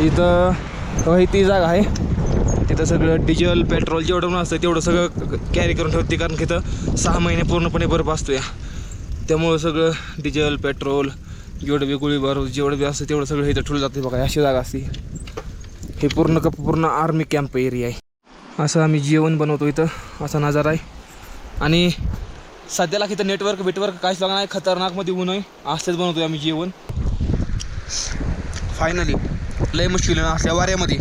इथं हो, ही ती जागा आहे. तिथं सगळं डिझेल पेट्रोल जेवढं पण असतं तेवढं सगळं कॅरी करून ठेवते कारण की इथं सहा महिने पूर्णपणे बर्फ असतो या त्यामुळं सगळं डिझेल पेट्रोल जेवढं बी गोळी बर्फ जेवढं बी असतं तेवढं सगळं इथं ठेवलं जाते बघा. अशी जागा असते. हे पूर्ण कप पूर्ण आर्मी कॅम्प एरिया आहे. असं आम्ही जेवण बनवतो इथं. असा नजारा आहे. आणि सध्याला इथं नेटवर्क बिटवर्क काहीच लागणार नाही. खतरनाकमध्ये ऊन आहे. असंच बनवतो आम्ही जेवण. फायनली लय मुश्किल असल्या वाऱ्यामध्ये.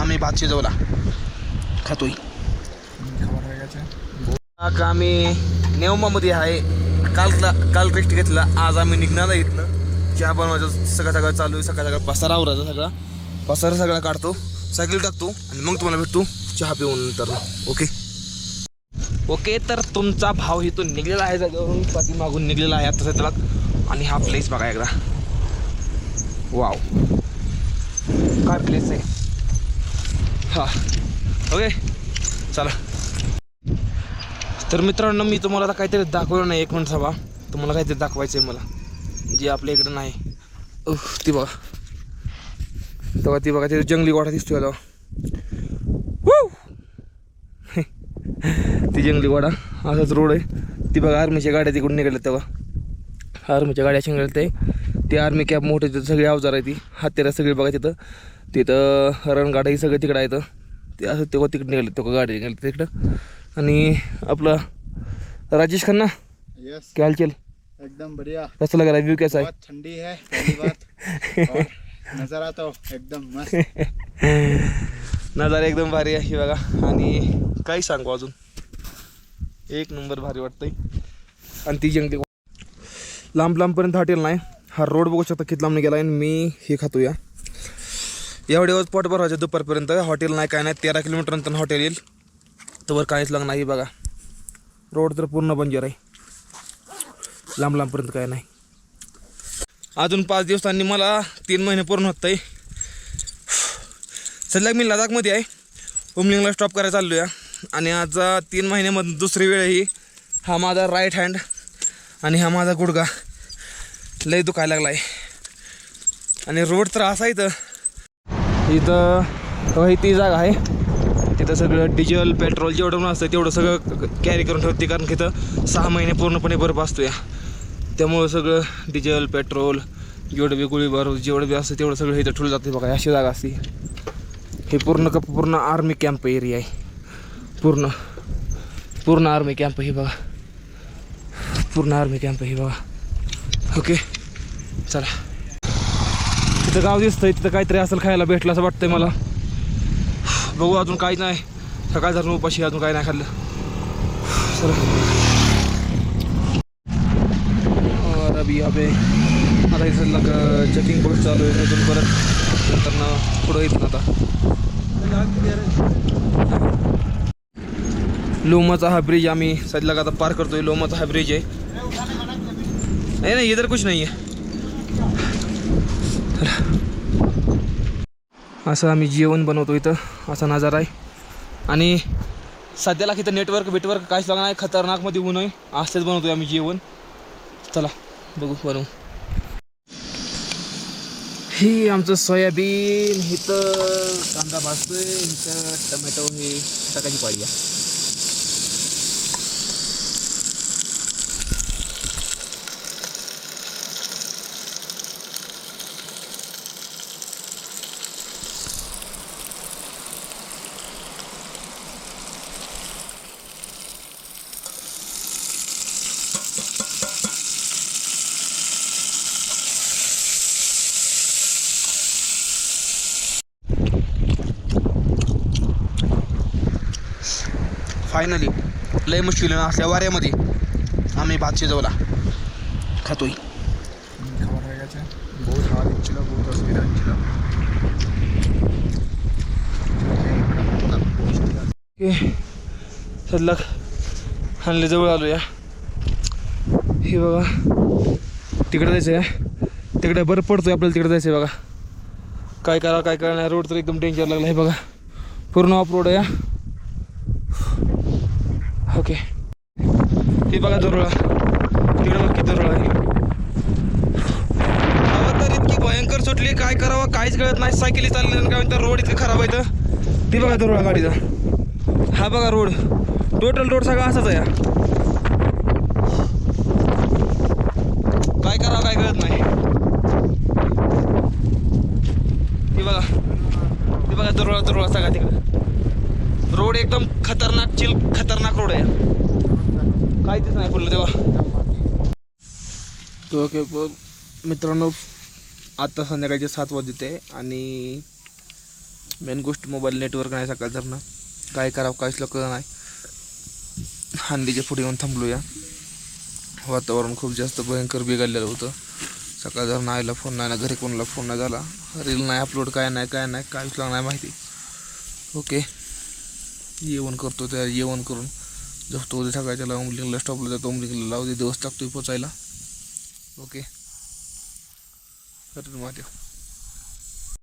आम्ही भात शिजवला. खातोय. का आम्ही नेवमामध्ये आहे. काल काल रेस्ट घेतला. आज आम्ही निघणार आहे इथनं. चहा बनवायचं सगळं सगळं चालू आहे. सकाळ सकाळ पसारा आवरायचा सगळा. पसारा सगळा काढतो. सायकल टाकतो आणि मग तुम्हाला भेटतो. चहा पिऊन नंतर. ओके? ओके तर तुमचा भाव इथून निघलेला आहे. जागेवरून पाठीमागून निघलेला आहे. आता सध्याला आणि हा प्लेस बघा एकदा. वाव काय प्लेस आहे? हा. ओके चला. तर मित्रांनो मी तुम्हाला आता काहीतरी दाखवलं नाही एक मिनिट सभा तुम्हाला काहीतरी दाखवायचं आहे मला. जे आपल्या इकडं नाही. ती बघा. तेव्हा ती बघा तिथे जंगली वाटा दिसतोय आता ती जंगली वाडा असाच रोड आहे. ती बघा आर्मीच्या गाड्या तिकडून निघाल्या तेव्हा. आर्मीच्या गाड्या शिंगल्या ते. ती आर्मी कॅब मोठे तिथं सगळी अवजार आहे ती. हत्यारा सगळी बघा तिथं. तिथं रणगाडा ही सगळं तिकडं आहे तर ते असं तेव्हा तिकडे निघाले तेव्हा गाडी निघाली तिकडं. आणि आपला राजेश खन्ना यस क्या हालचाल? एकदम बढ़िया. कसं लगा कैसा आहे? ठंडी है पहली बात. और नजारा तो एकदम मस्त. नजारा एकदम भारी आहे बघा. आणि काही सांगू अजून? एक नंबर भारी वाटतंय. आणि ती जंगली लांब लांबपर्यंत हॉटेल नाही. हा रोड बघू शकता किती लांब गेला आणि मी हे खातो या एवढे दिवस पोट भरवायचं दुपारपर्यंत. हॉटेल नाही काय नाही तेरा किलोमीटर नंतर हॉटेल येईल. तोवर काहीच लागणार नाही बघा. रोड तर पूर्ण बंजर आहे. लांब लांबपर्यंत काय नाही. अजून पाच दिवसांनी मला तीन महिने पूर्ण होत आहे. सध्या मी लडाखमध्ये आहे. उमलिंगला स्टॉप करायला चाललो या आणि आज तीन महिन्यामधून दुसरी वेळ ही. हा माझा राईट हँड आणि हा माझा गुडगा लय दुखायला लागला आहे आणि रोड तर असा इथं. इथं ती जागा आहे. तिथं सगळं डिझेल पेट्रोल जेवढं पण असतं तेवढं सगळं कॅरी करून ठेवते कारण की इथं सहा महिने पूर्णपणे बर्फ असतो या त्यामुळं सगळं डिझेल पेट्रोल जेवढं बी गोळी बर्फ जेवढं बी असतं तेवढं सगळं इथं ठेवलं जाते बघा. अशी जागा असते. हे पूर्ण कप पूर्ण आर्मी कॅम्प एरिया आहे. पूर्ण पूर्ण आर्मी कॅम्प हे बघा. पूर्ण आर्मी कॅम्प हे बघा. ओके चला. तिथं गाव दिसतंय तिथं काहीतरी असेल खायला भेटलं असं वाटतंय मला. बघू अजून काही नाही. सकाळ झालं उपाशी अजून काही नाही खाल्लं. चला. और अभी आता इथं लग चेकिंग पोस्ट चालू आहे अजून परत नंतर ना पुढं येत आता. लोमाचा हा ब्रिज आम्ही सध्या आता पार करतोय. लोमाचा हा ब्रिज आहे. नाही नाही इधर कुछ नाही आहे असं आम्ही जेवण बनवतो इथं. असा नजारा आहे. आणि सध्याला इथं नेटवर्क बिटवर्क काहीच लागणार नाही. खतरनाकमध्ये ऊन आहे. असंच बनवतो आम्ही जेवण. चला बघू बनवू. ही आमचं सोयाबीन इथं कांदा भाजतोय इथं टमॅटो हे टाकायची पाहिजे फायनली लय मुश्किल असल्या वाऱ्यामध्ये. आम्ही भात शिजवला. खातोय. सल्ला हल्ले जवळ आलो या हे बघा. तिकडे जायचं आहे तिकडे बरं पडतो आपल्याला तिकडे जायचं आहे बघा. काय करा काय करा नाही रोड तर एकदम डेंजर लागला हे बघा. पूर्ण ऑफ रोड आहे ओके. हे बघा दुरुळा. तिकडे नक्की किती आहे. हवा तर इतकी भयंकर सुटली. काय करावं? काहीच कळत नाही. सायकली चालली नाही काय म्हणतात रोड इतकं खराब आहे तर ती बघा दुरुळा गाडीचा. हा बघा रोड. टोटल रोड सगळा असाच आहे काय करावं काय कळत नाही. ती बघा. ती बघा दुरुळा दुरळा सगळा तिकडं. रोड एकदम खतरनाक चिल खतरनाक रोड आहे. काहीच नाही बोललं तेव्हा. ओके मित्रांनो आत्ता संध्याकाळचे सात वाजते आणि मेन गोष्ट मोबाईल नेटवर्क नाही सकाळ ना काय करावं काहीच लोक नाही. हंडीच्या पुढे येऊन थांबलूया. वातावरण खूप जास्त भयंकर बिघडलेलं होतं. सकाळ जर आईला फोन नाही ना घरी कोणाला फोन नाही झाला. रील नाही अपलोड काय नाही काय नाही काहीच लागणार नाही माहिती. ओके. जेवण करतो त्या जेवण करून झोपतो उद्या सकाळच्याला उमलिंगला स्टॉपला जातो उमलिंगला लावते दे दिवस टाकतोय पोचायला. ओके हर महादेव.